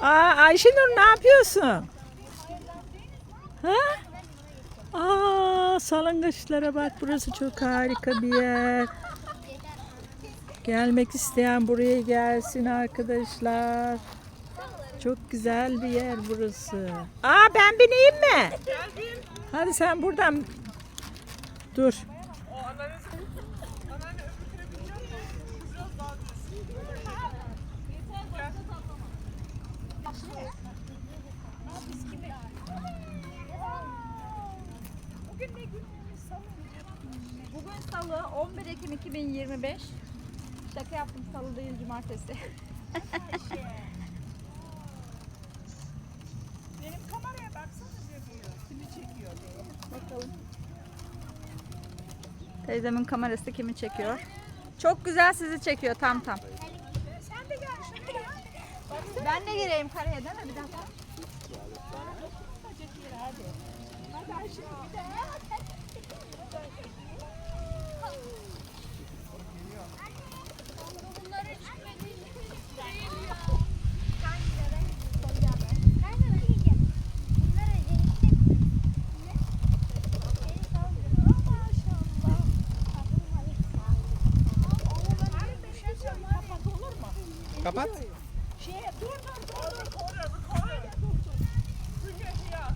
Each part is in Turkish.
Aa Ayşenur ne yapıyorsun? Ha? Aa salıngaçlara bak burası çok harika bir yer. Gelmek isteyen buraya gelsin arkadaşlar. Çok güzel bir yer burası. Aa ben bineyim mi? Hadi sen buradan dur. Bugün salı 11 Ekim 2025. Şaka yaptım salı değil cumartesi. Benim kameraya baksana diyor. Kimi çekiyor diye. Bakalım. Teyzemin kamerası kimi çekiyor? Çok güzel sizi çekiyor tam tam. Sen de gel şuraya. Ben de gireyim kareye değil mi? Bir dakika. Hadi. Kapat. Şey, dur dur dur dur. Koruyor, koruyor. Dur dur. Dur yaşıyor.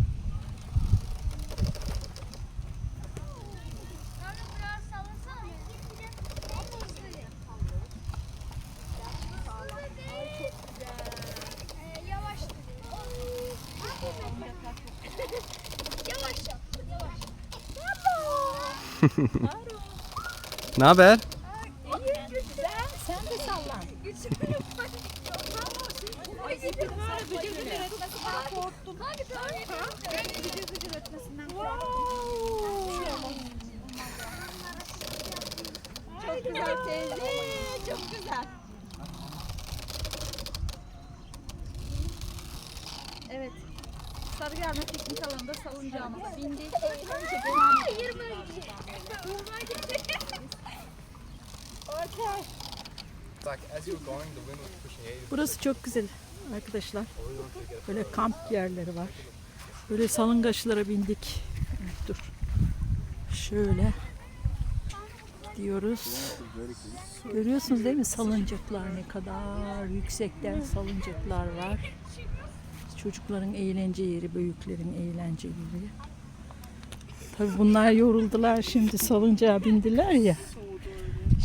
Ne haber? Sen de sallan. Korktum. Çok güzel teyze. Çok güzel. Evet. Sarıgerme piknik alanında salıncağımıza bindik. Pushing you. Burası çok güzel arkadaşlar. Böyle kamp yerleri var. Böyle salıngaçlara bindik. Evet, dur. Şöyle gidiyoruz. Görüyorsunuz değil mi salıncaklar ne kadar yüksekten salıncaklar var. Çocukların eğlence yeri, büyüklerin eğlence yeri. Tabii bunlar yoruldular şimdi salıncağa bindiler ya.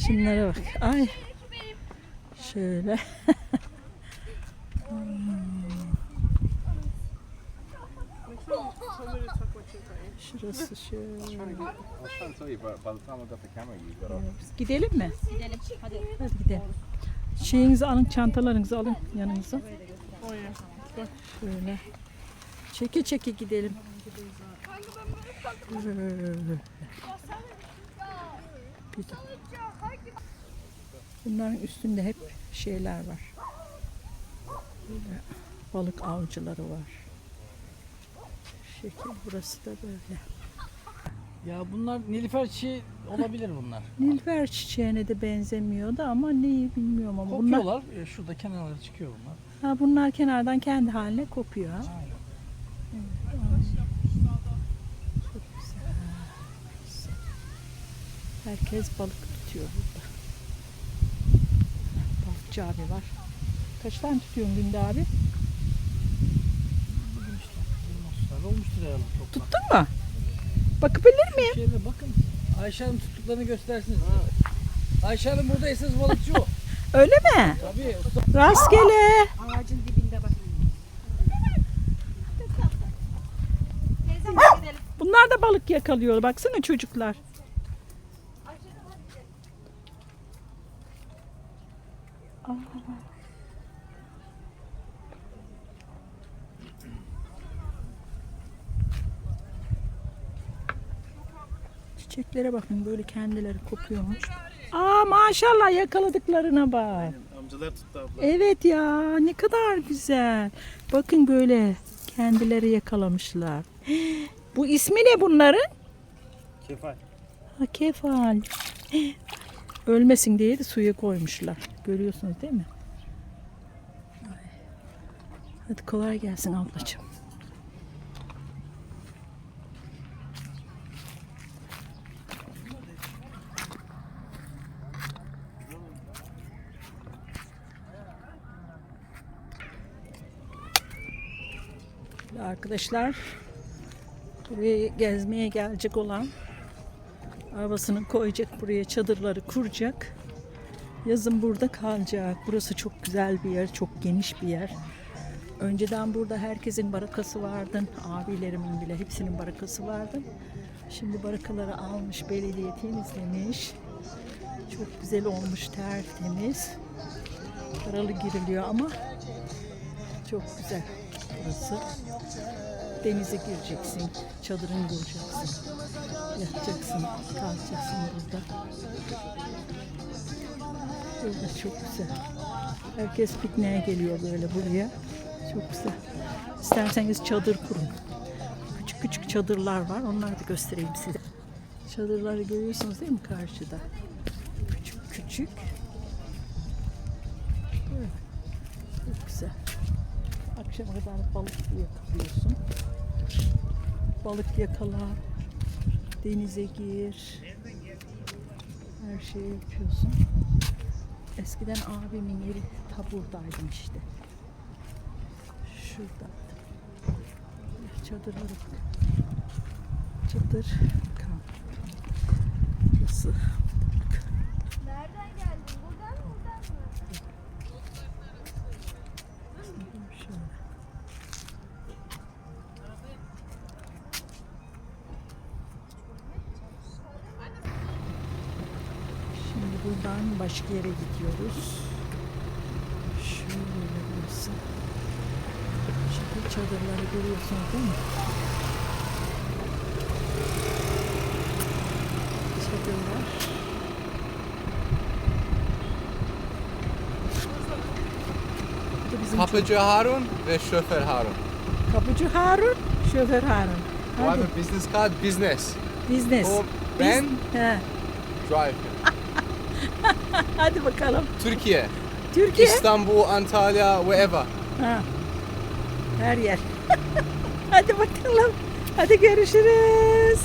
Şunlara bak. Ay. Şöyle. Şurası şöyle. Gidelim mi? Gidelim. Hadi. Hadi gidelim. Şeyinizi alın, çantalarınızı alın yanınıza. Şöyle. Çeke çeke gidelim. Bunların üstünde hep şeyler var. Böyle balık avcıları var. Şekil burası da böyle. Ya bunlar Nilüfer çiçeği olabilir bunlar. Nilüfer çiçeğine de benzemiyordu ama neyi bilmiyorum ama bunlar, Kopuyorlar. E, şurada kenarlara çıkıyor bunlar. Ha, bunlar kenardan kendi haline kopuyor. ha. Aynen. Çok güzel. Herkes balık tutuyor burada. Balıkçı abi var. Kaç tane tutuyorsun günde abi? Bugün işte 20 tane olmuştur herhalde. Tuttun mu? Bakabilir miyim? Şöyle bakın. Ayşe Hanım tuttuklarını göstersiniz. Ayşe Hanım buradaysanız balıkçı o. Öyle mi? Tabii. Rastgele. Ağacın dibinde bak. Bunlar da balık yakalıyor. Baksana çocuklar. Çiçeklere bakın böyle kendileri kopuyormuş. Aa maşallah yakaladıklarına bak. Amcalar tuttu abla. Evet ya ne kadar güzel. Bakın böyle kendileri yakalamışlar. Bu ismi ne bunların? Kefal. Ha, kefal. Ölmesin diye de suya koymuşlar. Görüyorsunuz değil mi? Hadi kolay gelsin ablacığım. Arkadaşlar buraya gezmeye gelecek olan arabasını koyacak buraya çadırları kuracak. Yazın burada kalacak. Burası çok güzel bir yer, çok geniş bir yer. Önceden burada herkesin barakası vardı. Abilerimin bile hepsinin barakası vardı. Şimdi barakaları almış, belediye temizlemiş. Çok güzel olmuş, tertemiz. Paralı giriliyor ama çok güzel burası. Denize gireceksin, çadırını kuracaksın. Yatacaksın, kalkacaksın burada. Burada çok güzel. Herkes pikniğe geliyor böyle buraya. Çok güzel. İsterseniz çadır kurun. Küçük küçük çadırlar var. Onları da göstereyim size. Çadırları görüyorsunuz değil mi karşıda? Küçük küçük. Akşama kadar balık yakalıyorsun. Balık yakala. Denize gir. Her şeyi yapıyorsun. Eskiden abimin yeri ta buradaydım işte. Şuradaydım. Çadırlara bak. Çadır kamp. Burası. Bak. Nereden geldin? Buradan mı buradan mı? Şöyle. Şimdi başka yere gidiyoruz. Şöyle burası. Şimdi çadırları görüyorsunuz değil mi? Çadırlar. Kapıcı Harun ve şoför Harun. Kapıcı Harun, şoför Harun. Hadi business card, business. business. O Biz- ben He, drive. hadi bakalım. Türkiye, Türkiye. İstanbul, Antalya, wherever. Ha. Her yer. hadi bakalım. Hadi görüşürüz.